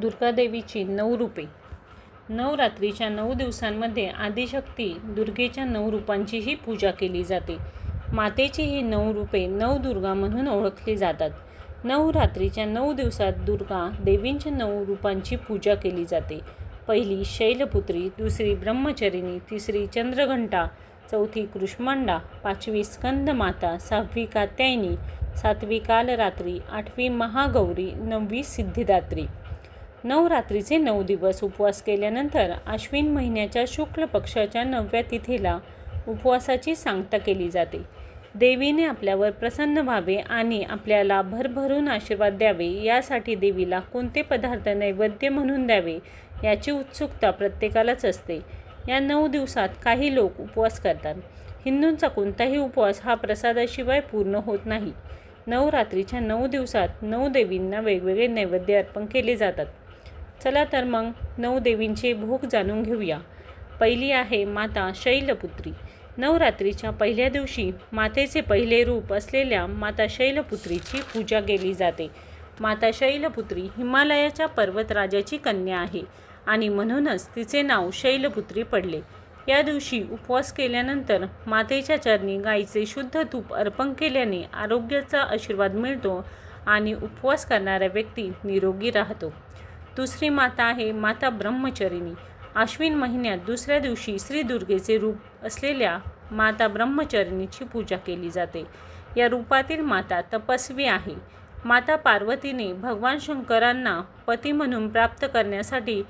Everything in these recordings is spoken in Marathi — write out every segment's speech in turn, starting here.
दुर्गादेवीची नऊ रूपे. नवरात्रीच्या नऊ दिवसांमध्ये आदिशक्ती दुर्गेच्या नऊ रूपांचीही पूजा केली जाते. मातेची ही नऊ रूपे नवदुर्गा म्हणून ओळखली जातात. नवरात्रीच्या नऊ दिवसात दुर्गा देवींच्या नऊ रूपांची पूजा केली जाते. पहिली शैलपुत्री दुसरी ब्रह्मचरिणी तिसरी चंद्रघंटा चौथी कृष्मांडा पाचवी स्कंदमाता सहावी कात्यायनी सातवी कालरात्री आठवी महागौरी नववी सिद्धिदात्री. नवरात्रीचे नऊ दिवस उपवास केल्यानंतर आश्विन महिन्याच्या शुक्ल पक्षाच्या नवव्या तिथीला उपवासाची सांगता केली जाते. देवीने आपल्यावर प्रसन्न व्हावे आणि आपल्याला भरभरून आशीर्वाद द्यावे यासाठी देवीला कोणते पदार्थ नैवेद्य म्हणून द्यावे याची उत्सुकता प्रत्येकालाच असते. या नऊ दिवसात काही लोक उपवास करतात. हिंदूंचा कोणताही उपवास हा प्रसादाशिवाय पूर्ण होत नाही. नवरात्रीच्या नऊ दिवसात नऊ देवींना वेगवेगळे नैवेद्य अर्पण केले जातात. चला तर मग नऊ देवींचे भोग जाणून घेऊया. पहिली आहे माता शैलपुत्री. नवरात्रीच्या पहिल्या दिवशी मातेचे पहिले रूप असलेल्या माता शैलपुत्रीची पूजा केली जाते. माता शैलपुत्री हिमालयाच्या पर्वतराजाची कन्या आहे आणि म्हणूनच तिचे नाव शैलपुत्री पडले. या दिवशी उपवास केल्यानंतर मातेच्या चरणी गाईचे शुद्ध तूप अर्पण केल्याने आरोग्याचा आशीर्वाद मिळतो आणि उपवास करणारा व्यक्ती निरोगी राहतो. दुसरी माता आहे माता ब्रह्मचरिणी. आश्विन महिन्यात दुसऱ्या दिवशी श्री दुर्गेचे रूप असलेल्या माता ब्रह्मचरिणीची पूजा केली जाते. या रूपातील माता तपस्वी आहे. माता पार्वतीने भगवान शंकरांना पती म्हणून प्राप्त करण्यासाठी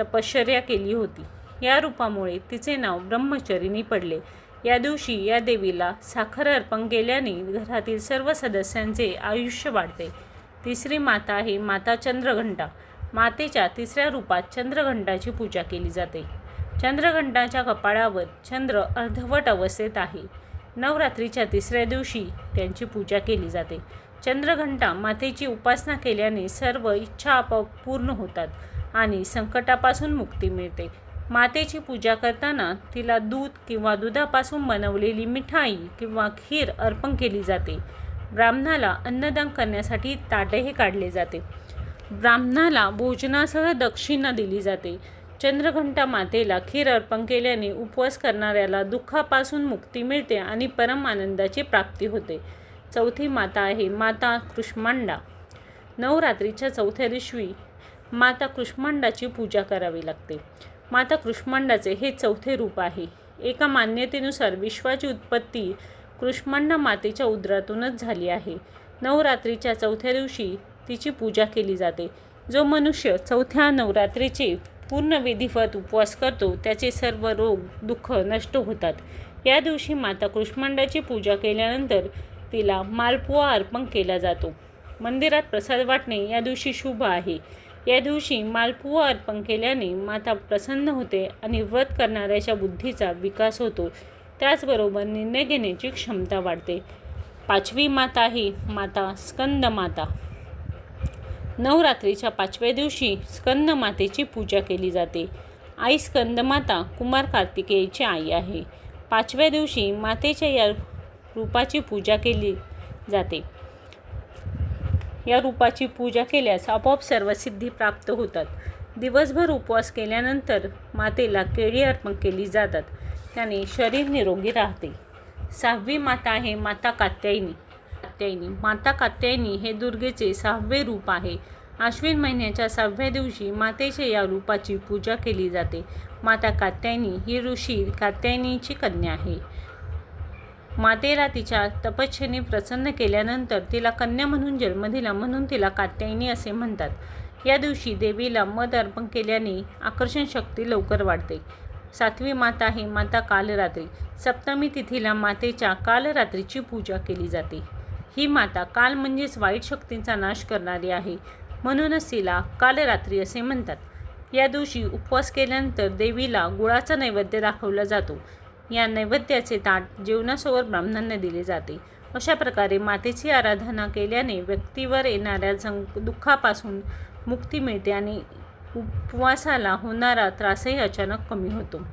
तपश्चर्या केली होती. या रूपामुळे तिचे नाव ब्रह्मचरिणी पडले. या दिवशी या देवीला साखर अर्पण केल्याने घरातील सर्व सदस्यांचे आयुष्य वाढते. तिसरी माता आहे माता चंद्रघंटा. मातेच्या तिसऱ्या रूपात चंद्रघंटाची पूजा केली जाते. चंद्रघंटाच्या कपाळावर चंद्र अर्धवट अवस्थेत आहे. नवरात्रीच्या तिसऱ्या दिवशी त्यांची पूजा केली जाते. चंद्रघंटा मातेची उपासना केल्याने सर्व इच्छा आपोआप पूर्ण होतात आणि संकटापासून मुक्ती मिळते. मातेची पूजा करताना तिला दूध किंवा दुधापासून बनवलेली मिठाई किंवा खीर अर्पण केली जाते. ब्राह्मणाला अन्नदान करण्यासाठी ताटही काढले जाते. ब्राह्मणाला भोजनासह दक्षिणा दिली जाते. चंद्रघंटा मातेला खीर अर्पण केल्याने उपवास करणाऱ्याला दुःखापासून मुक्ती मिळते आणि परम आनंदाची प्राप्ती होते. चौथी माता आहे माता कृष्मांडा. नवरात्रीच्या चौथ्या दिवशी माता कृष्मांडाची पूजा करावी लागते. माता कृष्मांडाचे हे चौथे रूप आहे. एका मान्यतेनुसार विश्वाची उत्पत्ती कृष्मांडा मातेच्या उदरातूनच झाली आहे. नवरात्रीच्या चौथ्या दिवशी तिची पूजा केली जाते. जो मनुष्य चौथ्या नवरात्रीचे पूर्ण विधिवत उपवास करतो त्याचे सर्व रोग दुःख नष्ट होतात. या दिवशी माता कृष्मांडाची पूजा केल्यानंतर तिला मालपुआ अर्पण केला जातो. मंदिरात प्रसाद वाटणे या दिवशी शुभ आहे. या दिवशी मालपुआ अर्पण केल्याने माता प्रसन्न होते आणि व्रत करणाऱ्याच्या बुद्धीचा विकास होतो. त्याचबरोबर निर्णय घेण्याची क्षमता वाढते. पाचवी माता ही माता स्कंद माता नवरात्रीच्या पाचव्या दिवशी स्कंद मातेची पूजा केली जाते. आई स्कंदमाता कुमार कार्तिकेयची आई आहे. पाचव्या दिवशी मातेच्या या रूपाची पूजा केली जाते. या रूपाची पूजा केल्यास आपोआप सर्व सिद्धी प्राप्त होतात. दिवसभर उपवास केल्यानंतर मातेला केळी अर्पण केली जातात. त्याने शरीर निरोगी राहते. सहावी माता आहे माता कात्यायनी. कात्यायनी माता कात्यायनी हे दुर्गेचे सहावे रूप आहे. आश्विन महिन्याच्या सहाव्या दिवशी मातेच्या या रूपाची पूजा केली जाते. माता कात्यायनी ही ऋषी कात्यायनीची कन्या आहे. मातेला तिच्या तपश्चेने प्रसन्न केल्यानंतर तिला कन्या म्हणून जन्म दिला म्हणून तिला कात्यायनी असे म्हणतात. या दिवशी देवीला मध अर्पण केल्याने आकर्षण शक्ती लवकर वाढते. सातवी माता ही माता कालरात्री. सप्तमी तिथीला मातेच्या कालरात्रीची पूजा केली जाते. ही माता काल म्हणजेच वाईट शक्तींचा नाश करणारी आहे. म्हणूनच तिला कालरात्री असे म्हणतात. या दिवशी उपवास केल्यानंतर देवीला गुळाचा नैवेद्य दाखवला जातो. या नैवेद्याचे ताट जेवणासोबत ब्राह्मणांना दिले जाते. अशा प्रकारे मातेची आराधना केल्याने व्यक्तीवर येणाऱ्या जं दुःखापासून मुक्ती मिळते आणि उपवासाला होणारा त्रासही अचानक कमी होतो.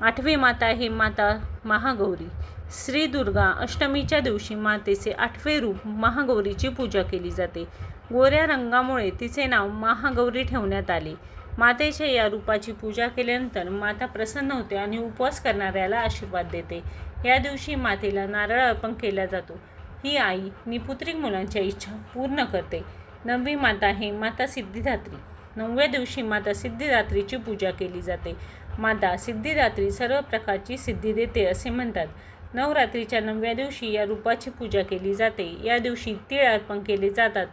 आठवी माता ही माता महागौरी. श्री दुर्गा अष्टमीच्या दिवशी मातेचे आठवे रूप महागौरीची पूजा केली जाते. गोऱ्या रंगामुळे तिचे नाव महागौरी ठेवण्यात आले. मातेच्या या रूपाची पूजा केल्यानंतर माता प्रसन्न होते आणि उपवास करणाऱ्याला आशीर्वाद देते. या दिवशी मातेला नारळ अर्पण केला जातो. ही आई निपुत्रिक मुलांच्या इच्छा पूर्ण करते. नववी माता आहे माता सिद्धिदात्री. नवव्या दिवशी माता सिद्धिदात्रीची पूजा केली जाते. माता सिद्धिदात्री सर्व प्रकारची सिद्धी देते असे म्हणतात. नवरात्रीच्या नवव्या दिवशी या रूपाची पूजा केली जाते. या दिवशी तीळ अर्पण केले जातात.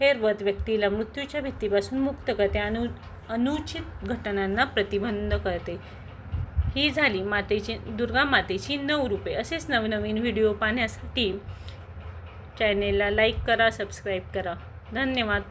हे व्रत व्यक्तीला मृत्यूच्या भीतीपासून मुक्त करते अनु अनुचित घटनांना प्रतिबंध करते. ही झाली मातेची दुर्गा मातेची नऊ रूपे. असेच नवनवीन व्हिडिओ पाहण्यासाठी चॅनेलला लाईक करा सबस्क्राईब करा. धन्यवाद.